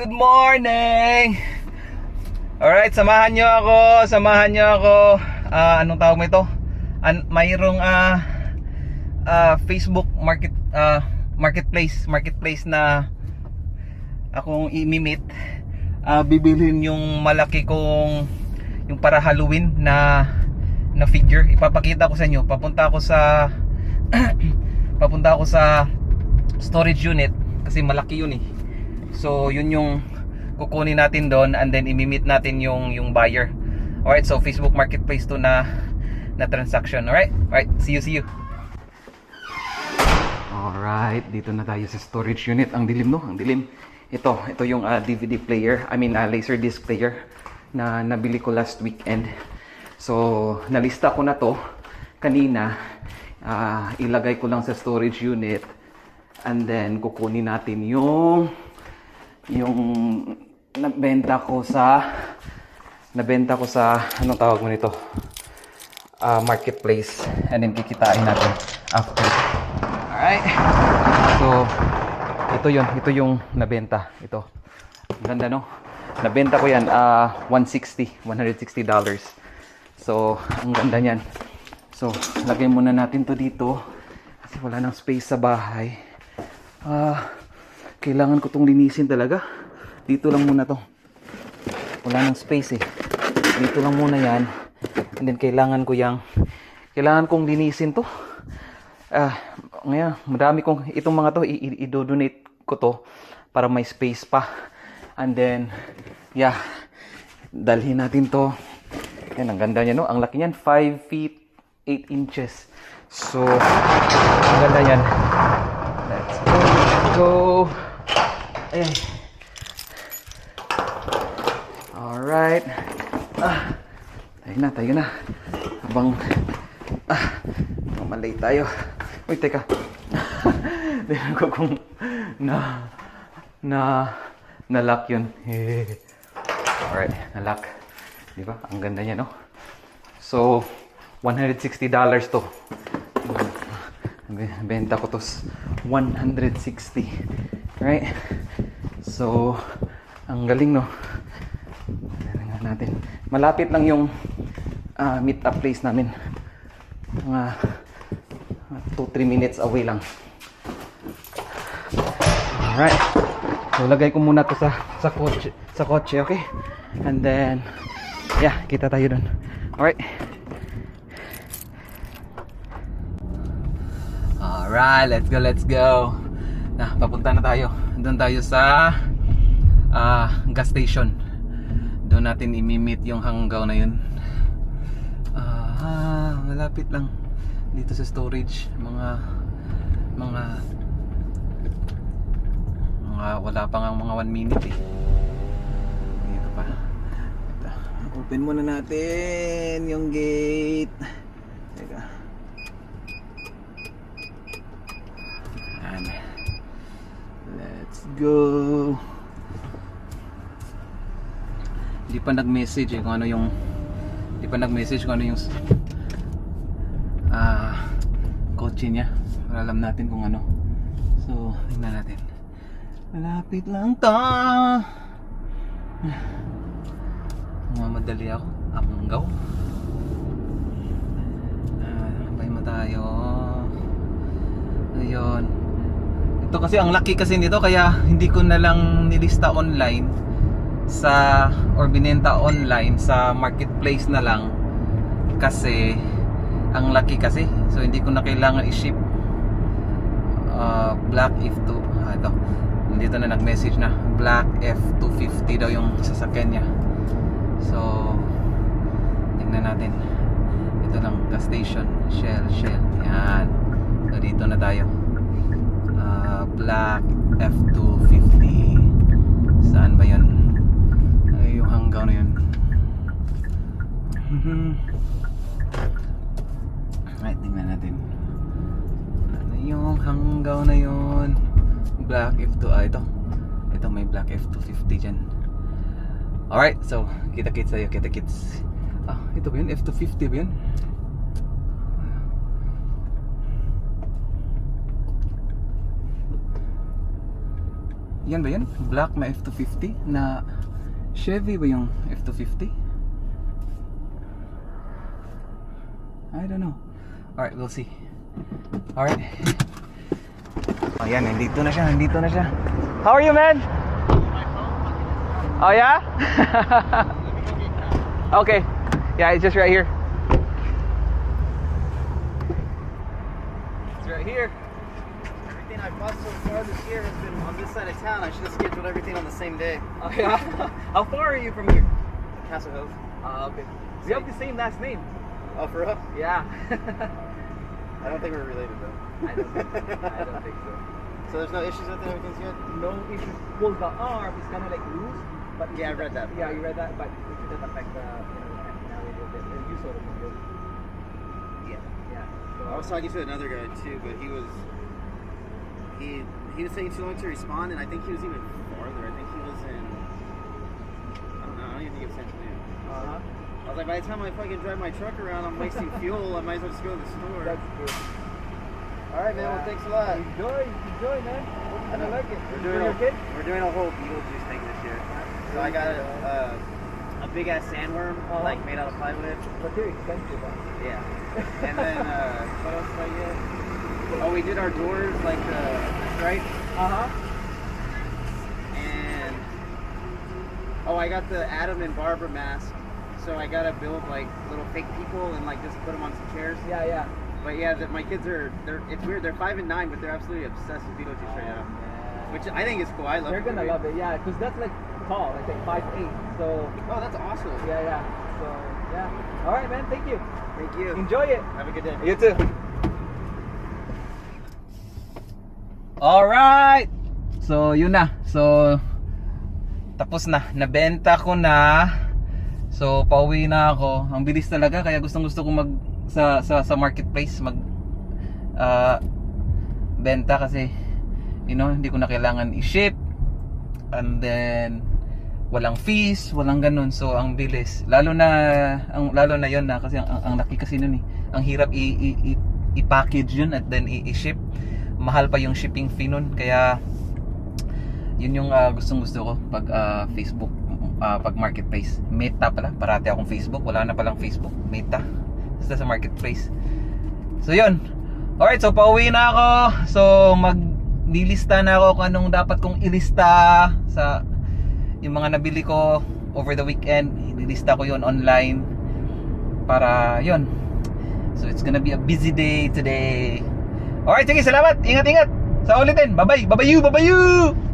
good morning! Alright, samahan nyo ako, samahan nyo ako. Ah, anong tawag mo ito? An mayroong ah ah, Facebook market ah, marketplace, marketplace na akong imimit. Ah, bibilhin yung malaki kong yung para Halloween na na figure. Ipapakita ko sa inyo. Papunta ako sa papunta ako sa storage unit kasi malaki yun eh. So yun yung kukunin natin doon and then imimit natin yung yung buyer. Alright, so Facebook Marketplace to na na transaction. Alright? Alright, see you, see you. Alright, dito na tayo sa storage unit. Ang dilim no, ang dilim. Ito, ito yung ah, DVD player, I mean uh, laser disc player na nabili ko last weekend. So, nalista ko na to kanina. Ah, ilagay ko lang sa storage unit and then kukunin natin yung yung nabenta ko sa nabenta ko sa anong tawag mo nito? Ah, marketplace. And then kikitain natin after. Alright. So ito yun. Ito yung nabenta. Ito. Ang ganda no? Nabenta ko yan ah 160 160 dollars. So ang ganda niyan. So lagay muna natin to dito. Kasi wala nang space sa bahay. Ah kailangan ko tong linisin talaga. Dito lang muna to. Wala nang space eh. Dito lang muna yan. And then kailangan ko yang kailangan kong linisin to. Ah ngayon madami kong itong mga to i-donate ko to para may space pa. And then yeah dalhin natin to. Yan ang ganda niya no? Ang laki niyan 5 feet 8 inches. So ang ganda niyan let's go let's go Ayan. Alright. Ah, tayo na, tayo na. Habang, ah, mamalay tayo. Uy, teka. Tingnan ko kung na, na, na-lock yun. Alright, na-lock. Di ba? Ang ganda niya, no? So, $160 to. Benta ko to s- 160. Right? So, ang galing, no? Tingnan natin. Malapit lang yung ah, meet up place namin. Mga 2-3 minutes away lang. Alright. So, lagay ko muna to sa, sa kotse, sa kotse, okay? And then, yeah, kita tayo dun. Alright. Alright, let's go, let's go. Na, papunta na tayo. Doon tayo sa ah, gas station. Doon natin imimit yung hanggaw na yun. Ah, malapit lang dito sa storage mga mga mga wala pa nga mga 1 minute eh. Dito pa. Ito. Open muna natin yung gate. Teka. Let's go. Hindi pa nag-message eh kung ano yung hindi pa nag-message kung ano yung ah kotse niya. Para alam natin kung ano. So, tingnan natin. Malapit lang ta. Mamadali ako. Amanggaw. Ah, bye mo tayo. Ayun. Ito kasi ang laki kasi nito kaya hindi ko na lang nilista online sa or binenta online sa marketplace na lang. Kasi ang laki kasi. So hindi ko na kailangan i-ship uh, black F2 ah, ito. Dito na nag-message na. Black F250 daw yung sasakyan niya. So tingnan natin. Ito lang gas station shell shell. Yan. So dito na tayo black F250 saan ba yun ay yung hanggaw na yun Mhm. Right, tingnan natin. Ano yung hanggaw na yun? Black F2, ah ito. Ito may Black F250 dyan. Alright, so kita-kits tayo, kita-kits. Ah, ito ba yun? F250 ba yun? Yan ba yan? Black na F250 na Chevy ba yung F250? I don't know. Alright, we'll see. Alright. Ayan, nandito na siya, nandito na siya. How are you, man? Oh, yeah? okay. Yeah, it's just right here. It's right here. So far this year has been on this side of town. I should have scheduled everything on the same day. Oh, yeah? How far are you from here? Castle Hills. Ah, okay. We have the same last name. Oh, for real? Yeah. I don't think we're related though. I don't think, I don't think so. So there's no issues with it. Everything's good. No issues. Well, the arm is kind of like loose, but Yeah, I read that. Yeah, you read that, but it doesn't affect the you know functionality of it. And you saw the video. Yeah. Yeah. So, I was talking to another guy too, but he was he he was taking too long to respond, and I think he was even farther. I think he was in. I don't know. I don't even think it was Central New. uh-huh. I was like, by the time I fucking drive my truck around, I'm wasting fuel. I might as well just go to the store. That's good. All right, man. Well, thanks a lot. Enjoy, enjoy, man. I don't like it. We're doing a, kid? we're doing a whole Beetlejuice thing this year. So I got a uh, a big ass sandworm Uh-huh. like made out of plywood. But they're expensive. Huh? Yeah. And then uh, what else did I get? Oh, we did our doors like the, the stripe. Uh huh. And oh, I got the Adam and Barbara mask. So I gotta build like little fake people and like just put them on some chairs. Yeah, yeah. But yeah, the, my kids are they're it's weird. They're five and nine, but they're absolutely obsessed with Beetlejuice right now. Which I think is cool. I love. They're the gonna love it, yeah, because that's like tall, like like five eight. So Oh, that's awesome. yeah, yeah. So yeah. All right, man. Thank you. Thank you. Enjoy it. Have a good day. You too. Alright! So, yun na. So, tapos na. Nabenta ko na. So, pauwi na ako. Ang bilis talaga. Kaya gustong gusto ko mag sa, sa, sa marketplace mag ah, benta kasi you know, hindi ko na kailangan i-ship and then walang fees, walang ganun. So ang bilis. Lalo na ang lalo na 'yon na kasi ang, ang, ang laki kasi nun eh. Ang hirap i, i, i, i-package yun at then i- i-ship. Mahal pa yung shipping fee nun. Kaya yun yung ah, gustong gusto ko pag ah, Facebook ah, pag marketplace. Meta pala. Parati akong Facebook. Wala na palang Facebook. Meta. Basta sa marketplace. So yun. Alright, so pauwi na ako. So maglilista na ako kung anong dapat kong ilista sa yung mga nabili ko over the weekend. Ililista ko yon online para yon. So it's gonna be a busy day today. Alright, sige, salamat. Ingat-ingat. Sa ulitin. Bye-bye. Bye-bye you.